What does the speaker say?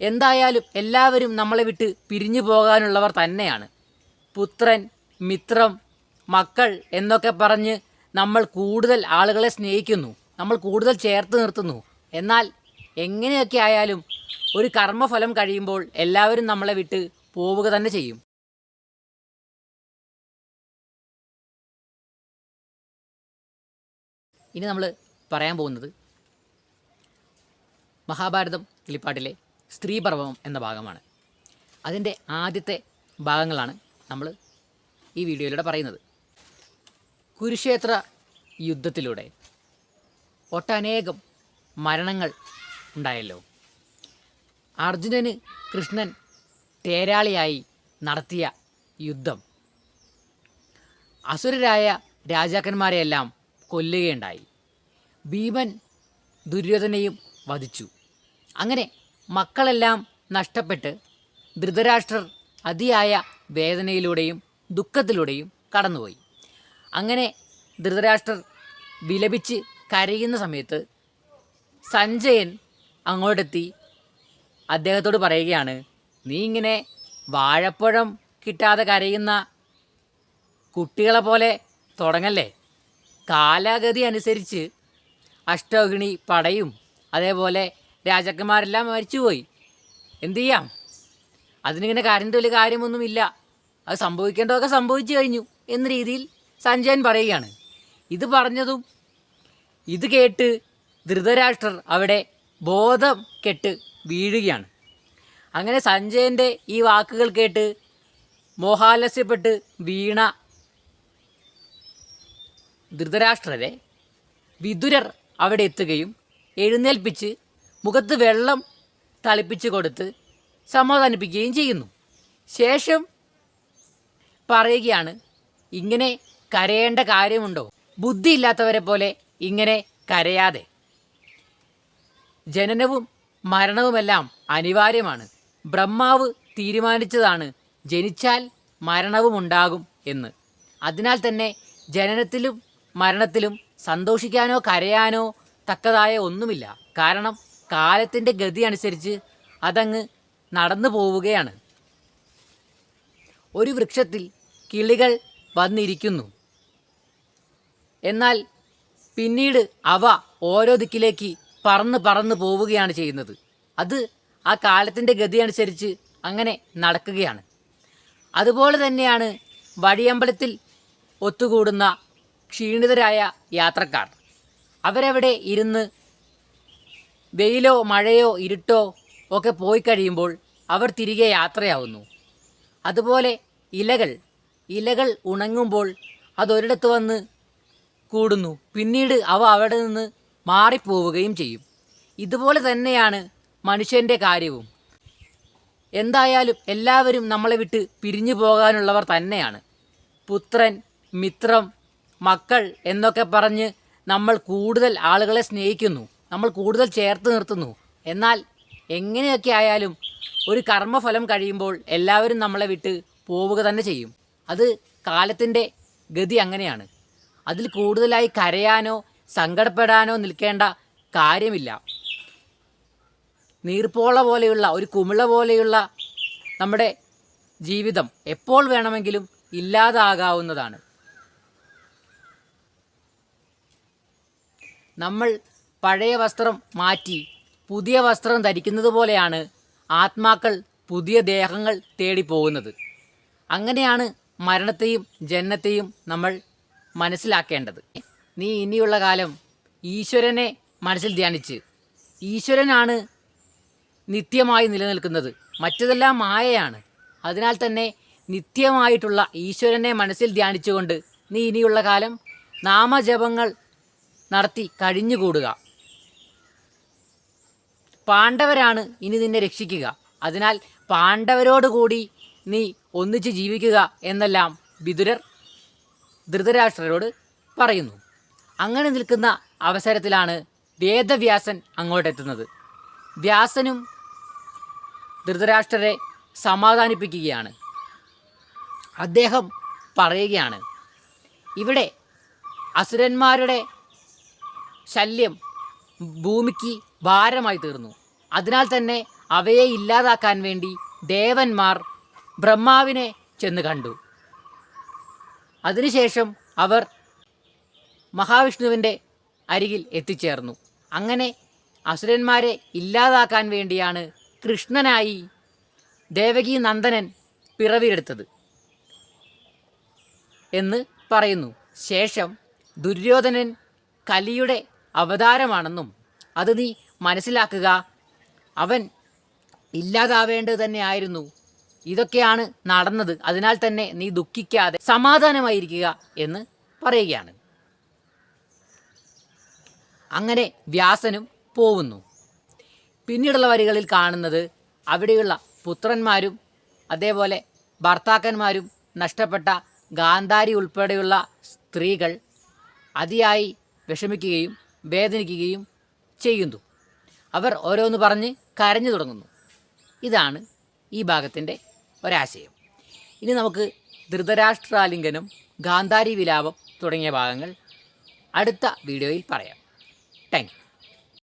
എന്തായാലും എല്ലാവരും നമ്മളെ വിട്ട് പിരിഞ്ഞു പോകാനുള്ളവർ തന്നെയാണ്. പുത്രൻ മിത്രം മക്കൾ എന്നൊക്കെ പറഞ്ഞ് നമ്മൾ കൂടുതൽ ആളുകളെ സ്നേഹിക്കുന്നു. നമ്മൾ കൂടുതൽ ചേർത്ത് നിർത്തുന്നു. എന്നാൽ എങ്ങനെയൊക്കെ ആയാലും ഒരു കർമ്മഫലം കഴിയുമ്പോൾ എല്ലാവരും നമ്മളെ വിട്ട് പോവുക തന്നെ ചെയ്യും. ഇനി നമ്മൾ പറയാൻ പോകുന്നത് മഹാഭാരതം കിളിപ്പാട്ടിലെ സ്ത്രീപർവം എന്ന ഭാഗമാണ്. അതിന്റെ ആദ്യത്തെ ഭാഗങ്ങളാണ് നമ്മൾ ഈ വീഡിയോയിലൂടെ പറയുന്നത്. കുരുക്ഷേത്ര യുദ്ധത്തിലൂടെ ഒട്ടനേകം മരണങ്ങൾ ഉണ്ടായല്ലോ. അർജുനന് കൃഷ്ണൻ തേരാളിയായി നടത്തിയ യുദ്ധം. അസുരരായ രാജാക്കന്മാരെയെല്ലാം കൊല്ലുകയുണ്ടായി. ഭീമൻ ദുര്യോധനയും വധിച്ചു. അങ്ങനെ മക്കളെല്ലാം നഷ്ടപ്പെട്ട് ധൃതരാഷ്ട്രർ അതിയായ വേദനയിലൂടെയും ദുഃഖത്തിലൂടെയും കടന്നുപോയി. അങ്ങനെ ധൃതരാഷ്ട്രർ വിലപിച്ച് കരയുന്ന സമയത്ത് സഞ്ജയൻ അങ്ങോട്ടെത്തി അദ്ദേഹത്തോട് പറയുകയാണ് നീ ഇങ്ങനെ വാഴപ്പഴം കിട്ടാതെ കരയുന്ന കുട്ടികളെ പോലെ തുടങ്ങല്ലേ? കാലാഗതി അനുസരിച്ച് അഷ്ടോഗിണി പടയും അതേപോലെ രാജാക്കന്മാരെല്ലാം മരിച്ചുപോയി. എന്തു ചെയ്യാം? അതിനിങ്ങനെ കാര്യന്റെ വലിയ കാര്യമൊന്നുമില്ല. അത് സംഭവിക്കേണ്ടതൊക്കെ സംഭവിച്ചു കഴിഞ്ഞു എന്ന രീതിയിൽ സഞ്ജയൻ പറയുകയാണ്. ഇത് പറഞ്ഞതും ഇത് കേട്ട് ധൃതരാഷ്ട്രർ അവിടെ ബോധം കെട്ട് വീഴുകയാണ്. അങ്ങനെ സഞ്ജയന്റെ ഈ വാക്കുകൾ കേട്ട് മോഹാലസ്യപ്പെട്ട് വീണ ധൃതരാഷ്ട്രരെ വിതുരർ അവിടെ എത്തുകയും എഴുന്നേൽപ്പിച്ച് മുഖത്ത് വെള്ളം തളിപ്പിച്ച് കൊടുത്ത് സമാധാനിപ്പിക്കുകയും ചെയ്യുന്നു. ശേഷം പറയുകയാണ് ഇങ്ങനെ കരയേണ്ട കാര്യമുണ്ടോ? ബുദ്ധിയില്ലാത്തവരെ പോലെ ഇങ്ങനെ കരയാതെ. ജനനവും മരണവുമെല്ലാം അനിവാര്യമാണ്. ബ്രഹ്മാവ് തീരുമാനിച്ചതാണ് ജനിച്ചാൽ മരണവുമുണ്ടാകും എന്ന്. അതിനാൽ തന്നെ ജനനത്തിലും മരണത്തിലും സന്തോഷിക്കാനോ കരയാനോ തക്കതായ ഒന്നുമില്ല. കാരണം കാലത്തിന്റെ ഗതി അനുസരിച്ച് അതങ്ങ് നടന്നു പോവുകയാണ്. ഒരു വൃക്ഷത്തിൽ കിളികൾ വന്നിരിക്കുന്നു. എന്നാൽ പിന്നീട് അവ ഓരോ ദിക്കിലേക്ക് പറന്ന് പറന്ന് പോവുകയാണ് ചെയ്യുന്നത്. അത് ആ കാലത്തിന്റെ ഗതി അനുസരിച്ച് അങ്ങനെ നടക്കുകയാണ്. അതുപോലെ തന്നെയാണ് വഴിയമ്പലത്തിൽ ഒത്തുകൂടുന്ന ക്ഷീണിതരായ യാത്രക്കാർ. അവരവിടെ ഇരുന്ന് വെയിലോ മഴയോ ഇരുട്ടോ ഒക്കെ പോയി കഴിയുമ്പോൾ അവർ തിരികെ യാത്രയാവുന്നു. അതുപോലെ ഇലകൾ ഇലകൾ ഉണങ്ങുമ്പോൾ അതൊരിടത്ത് വന്ന് കൂടുന്നു. പിന്നീട് അവ അവിടെ നിന്ന് മാറിപ്പോവുകയും ചെയ്യും. ഇതുപോലെ തന്നെയാണ് മനുഷ്യന്റെ കാര്യവും. എന്തായാലും എല്ലാവരും നമ്മളെ വിട്ട് പിരിഞ്ഞു പോകാനുള്ളവർ തന്നെയാണ്. പുത്രൻ മിത്രം മക്കൾ എന്നൊക്കെ പറഞ്ഞ് നമ്മൾ കൂടുതൽ ആളുകളെ സ്നേഹിക്കുന്നു. നമ്മൾ കൂടുതൽ ചേർത്ത് നിർത്തുന്നു. എന്നാൽ എങ്ങനെയൊക്കെ ആയാലും ഒരു കർമ്മഫലം കഴിയുമ്പോൾ എല്ലാവരും നമ്മളെ വിട്ട് പോവുക തന്നെ ചെയ്യും. അത് കാലത്തിന്റെ ഗതി അങ്ങനെയാണ്. അതിൽ കൂടുതലായി കരയാനോ സങ്കടപ്പെടാനോ നിൽക്കേണ്ട കാര്യമില്ല. നീർപ്പോള പോലെയുള്ള ഒരു കുമിള പോലെയുള്ള നമ്മുടെ ജീവിതം എപ്പോൾ വേണമെങ്കിലും ഇല്ലാതാകാവുന്നതാണ്. നമ്മൾ പഴയ വസ്ത്രം മാറ്റി പുതിയ വസ്ത്രം ധരിക്കുന്നത് പോലെയാണ് ആത്മാക്കൾ പുതിയ ദേഹങ്ങൾ തേടിപ്പോകുന്നത് അങ്ങനെയാണ് മരണത്തെയും ജനനത്തെയും നമ്മൾ മനസ്സിലാക്കേണ്ടത്. നീ ഇനിയുള്ള കാലം ഈശ്വരനെ മനസ്സിൽ ധ്യാനിച്ച് ഈശ്വരനാണ് നിത്യമായി നിലനിൽക്കുന്നത്. മറ്റതെല്ലാം മായയാണ്. അതിനാൽ തന്നെ നിത്യമായിട്ടുള്ള ഈശ്വരനെ മനസ്സിൽ ധ്യാനിച്ചുകൊണ്ട് നീ ഇനിയുള്ള കാലം നാമജപങ്ങൾ നടത്തി കഴിഞ്ഞുകൂടുക. പാണ്ഡവരാണ് ഇനി നിന്നെ രക്ഷിക്കുക. അതിനാൽ പാണ്ഡവരോടുകൂടി നീ ഒന്നിച്ച് ജീവിക്കുക എന്നെല്ലാം വിതുരർ ധൃതരാഷ്ട്രരോട് പറയുന്നു. അങ്ങനെ നിൽക്കുന്ന അവസരത്തിലാണ് വേദവ്യാസൻ അങ്ങോട്ടെത്തുന്നത്. വ്യാസനും ധൃതരാഷ്ട്രരെ സമാധാനിപ്പിക്കുകയാണ്. അദ്ദേഹം പറയുകയാണ് ഇവിടെ അസുരന്മാരുടെ ശല്യം ഭൂമിക്ക് ഭാരമായി തീർന്നു. അതിനാൽ തന്നെ അവയെ ഇല്ലാതാക്കാൻ വേണ്ടി ദേവന്മാർ ബ്രഹ്മാവിനെ ചെന്ന് കണ്ടു. അതിനുശേഷം അവർ മഹാവിഷ്ണുവിന്റെ അരികിൽ എത്തിച്ചേർന്നു. അങ്ങനെ അസുരന്മാരെ ഇല്ലാതാക്കാൻ വേണ്ടിയാണ് കൃഷ്ണനായി ദേവകി നന്ദനൻ പിറവിയെടുത്തത് എന്ന് പറയുന്നു. ശേഷം ദുര്യോധനൻ കലിയുടെ അവതാരമാണെന്നും അത് നീ മനസ്സിലാക്കുക അവൻ ഇല്ലാതാവേണ്ടത് തന്നെയായിരുന്നു ഇതൊക്കെയാണ് നടന്നത്. അതിനാൽ തന്നെ നീ ദുഃഖിക്കാതെ സമാധാനമായിരിക്കുക എന്ന് പറയുകയാണ്. അങ്ങനെ വ്യാസനും പോവുന്നു. പിന്നീടുള്ള വരികളിൽ കാണുന്നത് അവിടെയുള്ള പുത്രന്മാരും അതേപോലെ ഭർത്താക്കന്മാരും നഷ്ടപ്പെട്ട ഗാന്ധാരി ഉൾപ്പെടെയുള്ള സ്ത്രീകൾ അതിയായി വിഷമിക്കുകയും വേദനിക്കുകയും ചെയ്യുന്നു. അവർ ഓരോന്ന് പറഞ്ഞ് കരഞ്ഞു തുടങ്ങുന്നു. ഇതാണ് ഈ ഭാഗത്തിന്റെ ഒരാശയം. ഇനി നമുക്ക് ധൃതരാഷ്ട്രാലിംഗനം ഗാന്ധാരി വിലാപം തുടങ്ങിയ ഭാഗങ്ങൾ അടുത്ത വീഡിയോയിൽ പറയാം. താങ്ക്